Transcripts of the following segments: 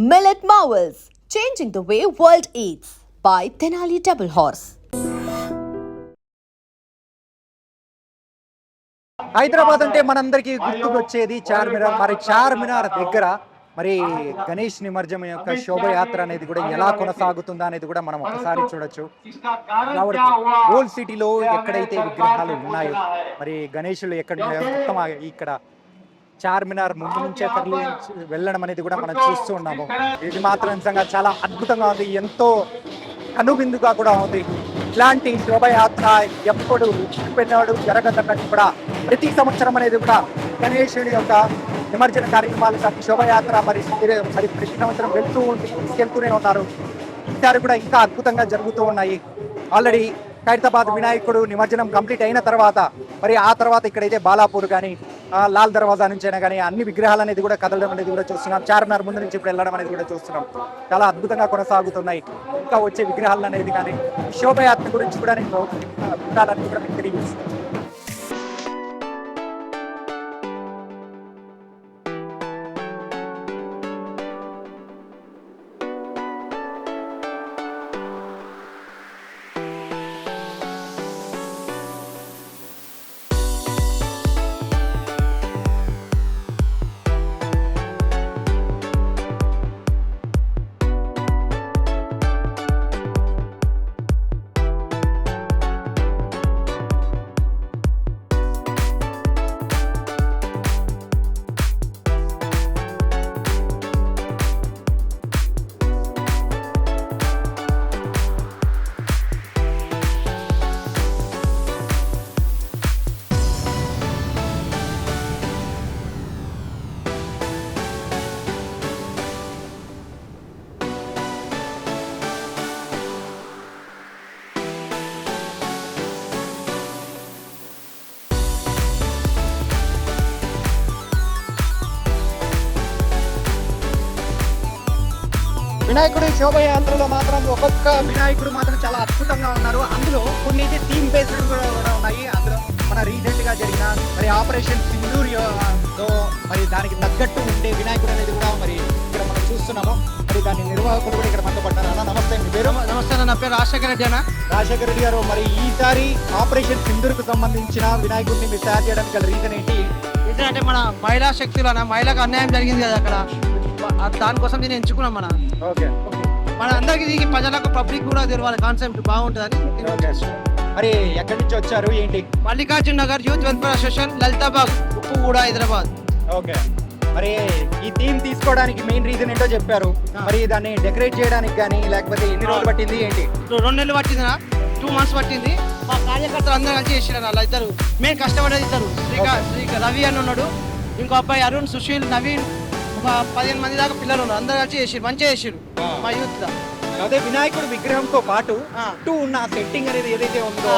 Millet Marvels, changing the way world eats by Tenali Double Horse. Hyderabad అంటే మనందరికీ గుర్తుకొచ్చేది చార్మినార్ మరి చార్మినార్ దగ్గర మరి గణేష్ నిమజ్జనం యొక్క శోభయాత్ర అనేది కూడా ఎలా కొనసాగుతుందా అనేది కూడా మనం ఒకసారి చూడొచ్చు ఓల్డ్ సిటీలో ఎక్కడైతే విగ్రహాలు ఉన్నాయో మరి గణేషులు ఎక్కడ మొత్తం ఇక్కడ చార్మినార్ ముందు నుంచే తరలి వెళ్ళడం అనేది కూడా మనం చూస్తూ ఉన్నాము. ఇది మాత్రం నిజంగా చాలా అద్భుతంగా ఉంది. ఎంతో కనువిందుగా కూడా ఉంది. ఇలాంటి శోభయాత్ర ఎప్పుడు పెన్నాడు జరగదన్నట్టు కూడా ప్రతి సంవత్సరం అనేది కూడా గణేశుడి యొక్క నిమజ్జన కార్యక్రమాలు శోభయాత్ర మరి మరి ప్రతి సంవత్సరం వెళ్తూ ఉండి తీసుకెళ్తూనే ఉన్నారు. ఈసారి కూడా ఇంకా అద్భుతంగా జరుగుతూ ఉన్నాయి. ఆల్రెడీ ఖైరతాబాద్ వినాయకుడు నిమజ్జనం కంప్లీట్ అయిన తర్వాత మరి ఆ తర్వాత ఇక్కడైతే బాలాపూర్ కానీ లాల్ దర్వాజా నుంచి అయినా కానీ అన్ని విగ్రహాలు అనేది కూడా కదలడం అనేది కూడా చూస్తున్నాం. చార్మినార్ ముందు నుంచి ఇప్పుడు వెళ్ళడం అనేది కూడా చూస్తున్నాం. చాలా అద్భుతంగా కొనసాగుతున్నాయి. ఇంకా వచ్చే విగ్రహాలు అనేది కానీ శోభయాత్ర గురించి కూడా నేను కూడా మీకు తెలియజేస్తున్నాను. వినాయకుడి శోభయాత్రలో మాత్రం ఒక్కొక్క వినాయకుడు మాత్రం చాలా అద్భుతంగా ఉన్నారు. అందులో కొన్ని అయితే థీమ్ బేస్డ్ కూడా ఉన్నాయి. అందులో మన రీసెంట్గా జరిగిన మరి ఆపరేషన్ సింధూర్లో మరి దానికి తగ్గట్టు ఉండే వినాయకుడు అనేది కూడా మరి ఇక్కడ మనం చూస్తున్నాము. మరి దాని నిర్వాహకులు కూడా ఇక్కడ మనతో పడ్డారు. అన్న నమస్తే మీ పేరు? నమస్తే అన్న, నా పేరు రాజశేఖర రెడ్డి అన్న. రాజశేఖర రెడ్డి గారు మరి ఈసారి ఆపరేషన్ సింధూర్కు సంబంధించిన వినాయకుడిని మీరు తయారు చేయడానికి గల రీజన్ ఏంటి? ఏంటంటే మన మహిళా శక్తులు అన్న మహిళకు అన్యాయం జరిగింది కదా అక్కడ. దానికోసం నేను ఎంచుకున్నాం మన. ఓకే. మన అందరికి ప్రజలకు పబ్లిక్ కూడా తెలవాలి. కాన్సెప్ట్ బాగుంటుందని. మరి ఎక్కడి నుంచి వచ్చారు? ఏంటి? Mallikarjun Nagar youth welfare association Lalitabagh Uppuguda Hyderabad. Okay. మరి ఈ థీమ్ తీసుకోవడానికి మెయిన్ రీజన్ ఏంటో చెప్పారు. మరి దాన్ని డెకరేట్ చేయడానికి కానీ లేకపోతే ఎన్ని రోజులు పట్టింది? ఏంటి? రెండు నెలలు పట్టింది టూ మంత్స్ పట్టింది. మా కార్యకర్తలు అందరూ కలిసి చేసినారు అలా ఇద్దరు. మేము కష్టపడేది ఇద్దరు. శ్రీకా శ్రీకా రవి అని ఉన్నాడు. ఇంకో అబ్బాయి అరుణ్ సుశీల్ నవీన్. ఒక పదిహేను మంది దాకా పిల్లలు ఉన్నారు. అందరూ కలిసి చేసిరు మంచిగా చేసిరు. మా యూత్ అదే వినాయకుడు విగ్రహంతో పాటు. చుట్టూ ఉన్న సెట్టింగ్ అనేది ఏదైతే ఉందో.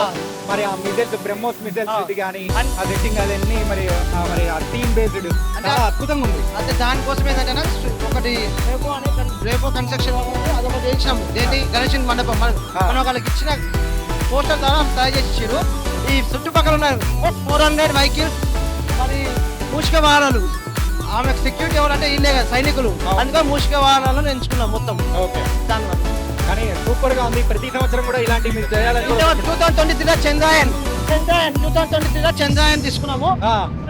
మరి ఆ మిజైల్స్ బ్రహ్మోస్ మిజైల్స్. ఇది కానీ ఆ సెట్టింగ్ అదన్నీ మరి మరి ఆ థీమ్ బేస్డ్ చాలా అద్భుతంగా ఉంది. అంటే దానికోసం ఏంటంటే ఒకటి రేపో అనే రేపో కన్స్ట్రక్షన్ అదొకటి చేసినాము దేని గణేష్ మండపం. మన- వాళ్ళకి ఇచ్చిన పోస్టర్ ద్వారా తయారు చేసి ఇచ్చారు ఈ చుట్టుపక్కల ఉన్నారు ఫోర్ హండ్రెడ్ వెహికల్స్ మరి మూషిక వాహనాలు ఆమె సెక్యూరిటీ ఎవరంటే ఇల్లే కదా సైనికులు. అందుకని మూషిక వాహనాలను ఎంచుకున్నాం మొత్తం. ఓకే. దానివల్ల కానీ సూపర్గా ఉంది. ప్రతి సంవత్సరం కూడా ఇలాంటి మీరు చేయాలని టూ థౌసండ్ ట్వంటీ త్రీలో Chandrayaan Chandrayaan two thousand twenty త్రీలో చంద్రాయన్ తీసుకున్నాము.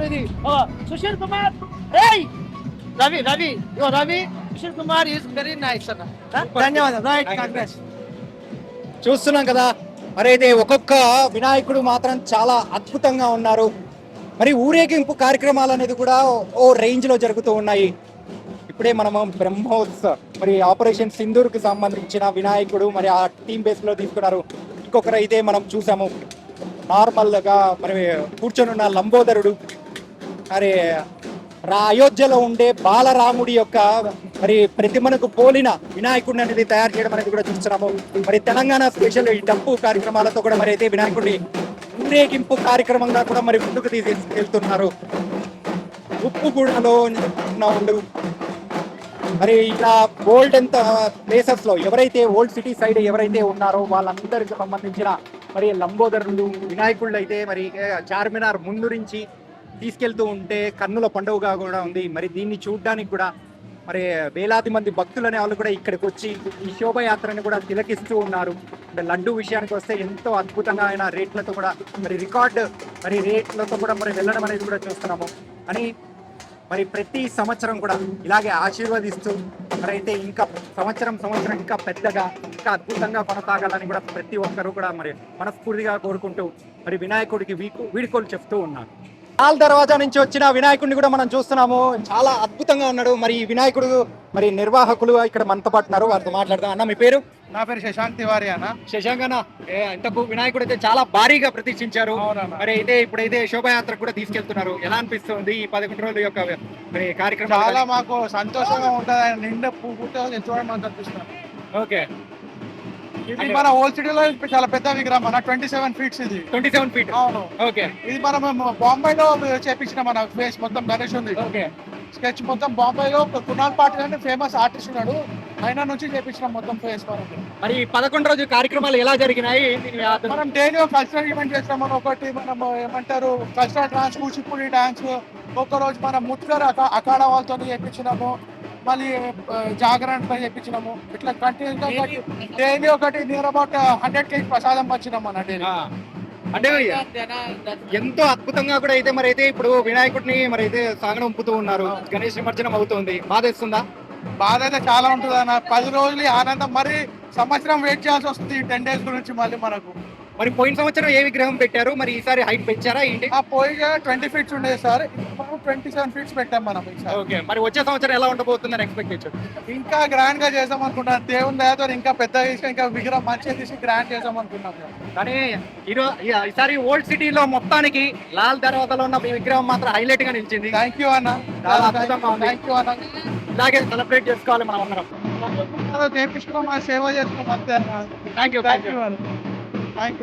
ఇది సుశీల్ కుమార్. ఏయ్! Ravi Ravi yo Ravi Sushil Kumar is very nice అన్న. ధన్యవాదాలు. రైట్. కాంగ్రెస్ చూస్తున్నాం కదా మరి అయితే ఒక్కొక్క వినాయకుడు మాత్రం చాలా అద్భుతంగా ఉన్నారు. మరి ఊరేగింపు కార్యక్రమాలు అనేది కూడా ఓ రేంజ్లో జరుగుతూ ఉన్నాయి. ఇప్పుడే మనము బ్రహ్మోత్సవ మరి ఆపరేషన్ సింధూర్కి సంబంధించిన వినాయకుడు మరి ఆ టీమ్ బేస్లో తీసుకున్నారు. ఇంకొకరు అయితే మనం చూసాము. నార్మల్గా మరి కూర్చొని ఉన్న లంబోదరుడు మరి రా అయోధ్యలో ఉండే బాలరాముడి యొక్క మరి ప్రతిమనకు పోలిన వినాయకుడిని అనేది తయారు చేయడం అనేది కూడా చూస్తున్నాము. మరి తెలంగాణ స్పెషల్ ఈ డప్పు కార్యక్రమాలతో కూడా మరి అయితే వినాయకుడిని ఊరేగింపు కార్యక్రమంగా కూడా మరి ముందుకు తీసుకెళ్తున్నారు ఉప్పుగూడలో ఉన్న ఉండు మరి ఇలా ఓల్డ్ ఎంత ప్లేసెస్లో ఎవరైతే ఓల్డ్ సిటీ సైడ్ ఎవరైతే ఉన్నారో వాళ్ళందరికి సంబంధించిన మరి లంబోదరులు వినాయకుళ్ళు అయితే మరి చార్మినార్ ముందు నుంచి తీసుకెళ్తూ ఉంటే కన్నుల పండుగగా కూడా ఉంది. మరి దీన్ని చూడడానికి కూడా మరి వేలాది మంది భక్తులు అనే వాళ్ళు కూడా ఇక్కడికి వచ్చి ఈ శోభయాత్రని కూడా తిలకిస్తూ ఉన్నారు. అంటే లడ్డు విషయానికి వస్తే ఎంతో అద్భుతంగా ఆయన రేట్లతో కూడా మరి రికార్డ్ మరి రేట్లతో కూడా మరి వెళ్ళడం అనేది కూడా చూస్తున్నాము. అని మరి ప్రతి సంవత్సరం కూడా ఇలాగే ఆశీర్వదిస్తూ మరి అయితే ఇంకా సంవత్సరం సంవత్సరం ఇంకా పెద్దగా ఇంకా అద్భుతంగా కొనసాగాలని కూడా ప్రతి ఒక్కరూ కూడా మరి మనస్ఫూర్తిగా కోరుకుంటూ మరి వినాయకుడికి వీకు వీడుకోలు చెప్తూ ఉన్నారు. లాల్ దర్వాజా నుంచి వచ్చిన వినాయకుడిని కూడా మనం చూస్తున్నాము. చాలా అద్భుతంగా ఉన్నాడు. మరి ఈ వినాయకుడు మరి నిర్వాహకులు ఇక్కడ మనతో పాటు ఉన్నారు. వారితో మాట్లాడదాం. అన్న మీ పేరు? నా పేరు శశాంక్ తివారి అన్న. శశాంక్ అన్న ఇంతకు వినాయకుడు అయితే చాలా భారీగా ప్రతిష్ఠించారు. మరి అయితే ఇప్పుడైతే శోభయాత్ర కూడా తీసుకెళ్తున్నారు. ఎలా అనిపిస్తుంది ఈ పదకొండు రోజుల యొక్క మరి కార్యక్రమం చాలా మాకు సంతోషంగా ఉంటుంది. నిండా పువ్వుతో చూడడం అనిపిస్తుంది. ఓకే. ఇది మన ఓల్డ్ సిటీలో చాలా పెద్ద విగ్రహం మన ట్వంటీ సెవెన్ ఫీట్స్ ఇది. ట్వంటీ సెవెన్ ఫీట్ అవును. ఓకే ఇది మనం బాంబేలో చేపించిన మన ఫేస్ మొత్తం గణేష్ ఉంది. ఓకే స్కెచ్ మొత్తం బాంబేలో కునాల్ పాటిల్ అంటే ఫేమస్ ఆర్టిస్ట్ ఉన్నాడు. ఆయన నుంచి చేపించిన మొత్తం ఫేస్ మనకి మరి పదకొండు రోజు కార్యక్రమాలు ఎలా జరిగినాయి? మనం డైలీ కల్చరల్ ఈవెంట్ చేస్తాం మనం ఒకటి మనం ఏమంటారు కల్చరల్ డాన్స్ కూచిపూడి డాన్స్ ఒక రోజు మనం ముత్కర్ అక- అఖాడా వాళ్ళతో చేయించినాము మళ్ళీ ఆ, జాగరణతో చేయించినాము ఇట్లా కంటిన్యూస్ డైలీ ఒకటి నియర్ అబౌట్ హండ్రెడ్ కేజీ ప్రసాదం వచ్చినాం మన డైలీ అంటే ఎంతో అద్భుతంగా కూడా అయితే మరి అయితే ఇప్పుడు వినాయకుడిని మరి అయితే సాగనంపుతూ ఉన్నారు. గణేష్ నిమజ్జనం అవుతుంది. బాధేస్తుందా బాధ అయితే చాలా ఉంటుంది అన్న పది రోజులు ఆనందం. మరి సంవత్సరం వెయిట్ చేయాల్సి వస్తుంది. టెన్ డేస్ గురించి మళ్ళీ మనకు. మరి పోయిన సంవత్సరం ఏ విగ్రహం పెట్టారు? మరి ఈసారి హైట్ పెంచారా? ఏంటి? ఆ పోయి ట్వంటీ ఫీట్స్ ఉండేది సార్. ఇప్పుడు ట్వంటీ సెవెన్ ఫీట్స్ పెట్టాం మనం ఈసారి. ఓకే. మరి వచ్చే సంవత్సరం ఎలా ఉండబోతుందని ఎక్స్పెక్టేషన్ ఇంకా గ్రాండ్గా చేద్దాం అనుకుంటున్నాను దేవుని దయతో ఇంకా పెద్ద చేసి ఇంకా విగ్రహం మంచిగా తీసి గ్రాండ్ చేద్దాం అనుకున్నాం. కానీ ఈరో- ఈ- ఈసారి ఓల్డ్ సిటీలో మొత్తానికి లాల్ దర్వాజాలో ఉన్న ఈ విగ్రహం మాత్రం హైలైట్గా నిలిచింది. థ్యాంక్ యూ అన్న. చాలా అద్భుతంగా ఉంది. థ్యాంక్ యూ అన్న. ఇలాగే సెలబ్రేట్ చేసుకోవాలి మనం అందరం. చేపించుకోం సేవ చేసుకోం థ్యాంక్ యూ థ్యాంక్ యూ అన్న. Thank